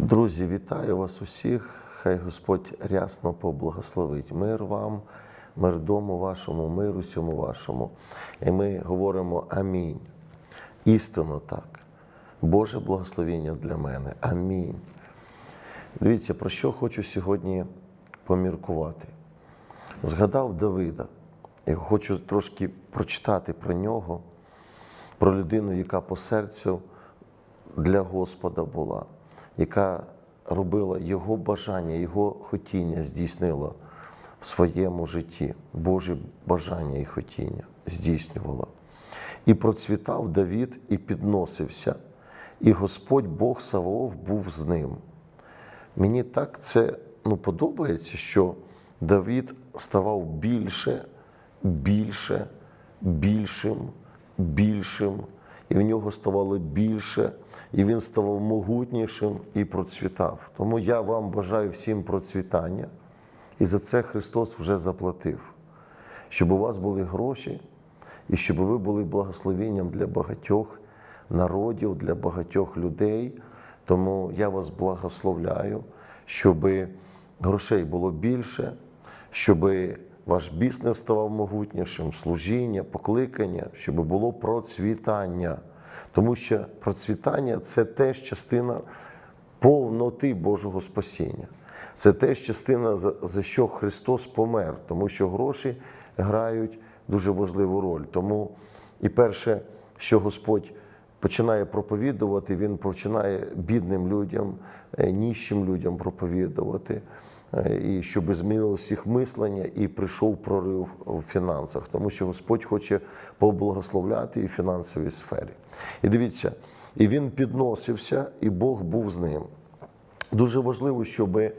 Друзі, вітаю вас усіх. Хай Господь рясно поблагословить мир вам, мир дому вашому, мир усьому вашому. І ми говоримо Амінь. Істинно так. Боже благословення для мене. Амінь. Дивіться, про що хочу сьогодні поміркувати. Згадав Давида. І хочу трошки прочитати про нього, про людину, яка по серцю для Господа була, яка робила його бажання, його хотіння здійснила в своєму житті, Божі бажання і хотіння здійснювала. І процвітав Давід і підносився, і Господь Бог Саваоф був з ним. Мені так це ну, подобається, що Давід ставав більше, більше, більшим, більшим, і в нього ставало більше, і він ставав могутнішим і процвітав. Тому я вам бажаю всім процвітання, і за це Христос вже заплатив, щоб у вас були гроші, і щоб ви були благословенням для багатьох народів, для багатьох людей. Тому я вас благословляю, щоб грошей було більше, щоб ваш бізнес ставав могутнішим, служіння, покликання, щоб було процвітання. Тому що процвітання це теж частина повноти Божого спасіння. Це теж частина, за- що Христос помер, тому що гроші грають дуже важливу роль. Тому і перше, що Господь починає проповідувати, Він починає бідним людям, е, ніщим людям проповідувати, і щоб змінилось їх мислення і прийшов прорив в фінансах, тому що Господь хоче поблагословляти і фінансовій сфері. І дивіться, і він підносився, і Бог був з ним. Дуже важливо, щоб е,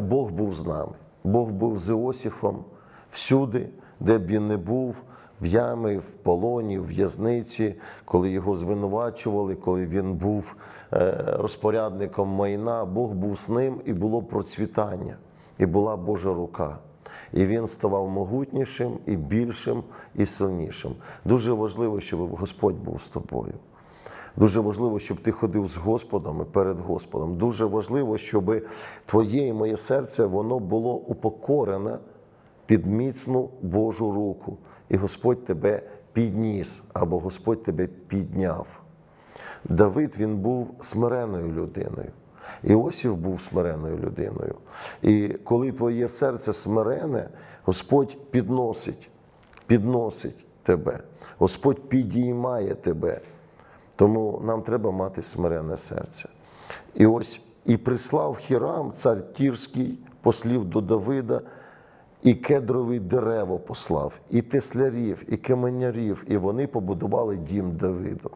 Бог був з нами. Бог був з Іосифом всюди, де б він не був, в ямі, в полоні, в в'язниці, коли його звинувачували, коли він був е, розпорядником майна, Бог був з ним і було процвітання, і була Божа рука. І він ставав могутнішим, і більшим, і сильнішим. Дуже важливо, щоб Господь був з тобою. Дуже важливо, щоб ти ходив з Господом і перед Господом. Дуже важливо, щоб твоє і моє серце воно було упокорене під міцну Божу руку. І Господь тебе підніс або Господь тебе підняв. Давид він був смиреною людиною. Іосиф був смиреною людиною. І коли твоє серце смирене, Господь підносить, підносить тебе. Господь підіймає тебе. Тому нам треба мати смирене серце. І ось і прислав Хірам, цар Тірський, послів до Давида, і кедрові дерево послав, і теслярів, і каменярів, і вони побудували дім Давиду.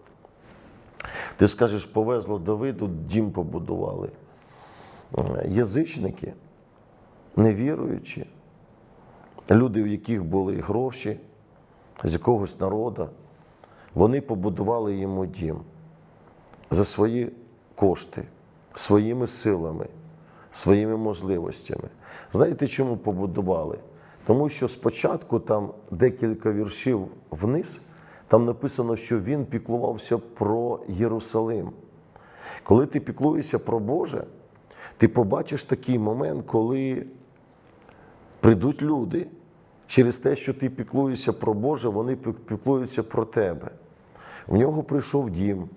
Ти скажеш, повезло Давиду, дім побудували. Е, Язичники, невіруючі, люди, в яких були гроші з якогось народу, вони побудували йому дім за свої кошти, своїми силами, своїми можливостями. Знаєте, чому побудували? Тому що спочатку там декілька віршів вниз, там написано, що він піклувався про Єрусалим. Коли ти піклуєшся про Боже, ти побачиш такий момент, коли прийдуть люди через те, що ти піклуєшся про Боже, вони піклуються про тебе. В нього прийшов дім,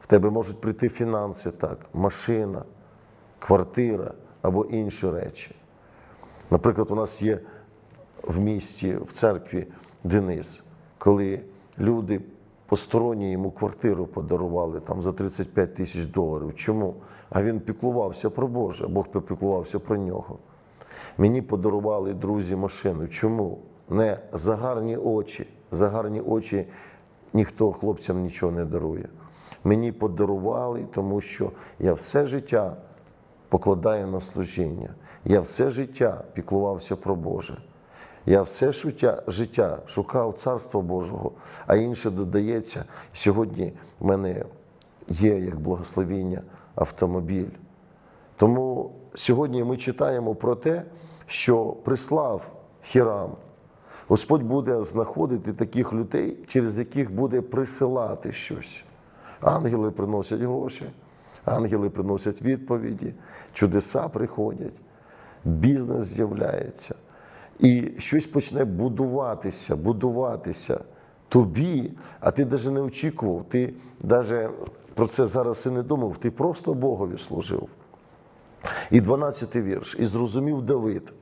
в тебе можуть прийти фінанси, так, машина, квартира або інші речі. Наприклад, у нас є в місті, в церкві Денис, коли люди посторонні йому квартиру подарували там за 35 тисяч доларів. Чому? А він піклувався про Боже, Бог попіклувався про нього. Мені подарували друзі машину. Чому? Не за гарні очі. За гарні очі ніхто хлопцям нічого не дарує. Мені подарували, тому що я все життя покладаю на служіння. Я все життя піклувався про Боже. Я все життя, життя шукав Царства Божого, а інше додається. Сьогодні в мене є як благословіння автомобіль. Тому сьогодні ми читаємо про те, що прислав Хірам. Господь буде знаходити таких людей, через яких буде присилати щось. Ангели приносять гроші, ангели приносять відповіді, чудеса приходять, бізнес з'являється. І щось почне будуватися, будуватися тобі, а ти навіть не очікував, ти навіть про це зараз і не думав, ти просто Богові служив. І 12-й вірш. І зрозумів Давид,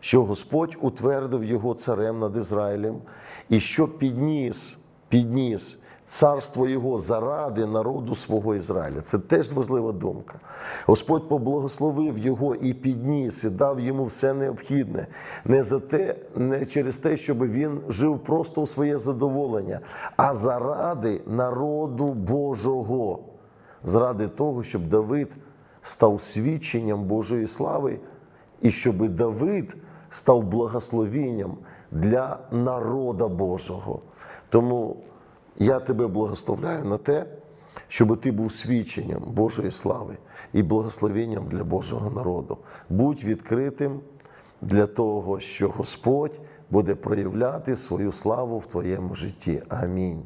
що Господь утвердив його царем над Ізраїлем, і що підніс, підніс царство його заради народу свого Ізраїля. Це теж важлива думка. Господь поблагословив його і підніс, і дав йому все необхідне. Не за те, не через те, щоб він жив просто у своє задоволення, а заради народу Божого, заради того, щоб Давид став свідченням Божої слави, і щоб Давид став благословенням для народа Божого. Тому я тебе благословляю на те, щоб ти був свідченням Божої слави і благословенням для Божого народу. Будь відкритим для того, що Господь буде проявляти свою славу в твоєму житті. Амінь.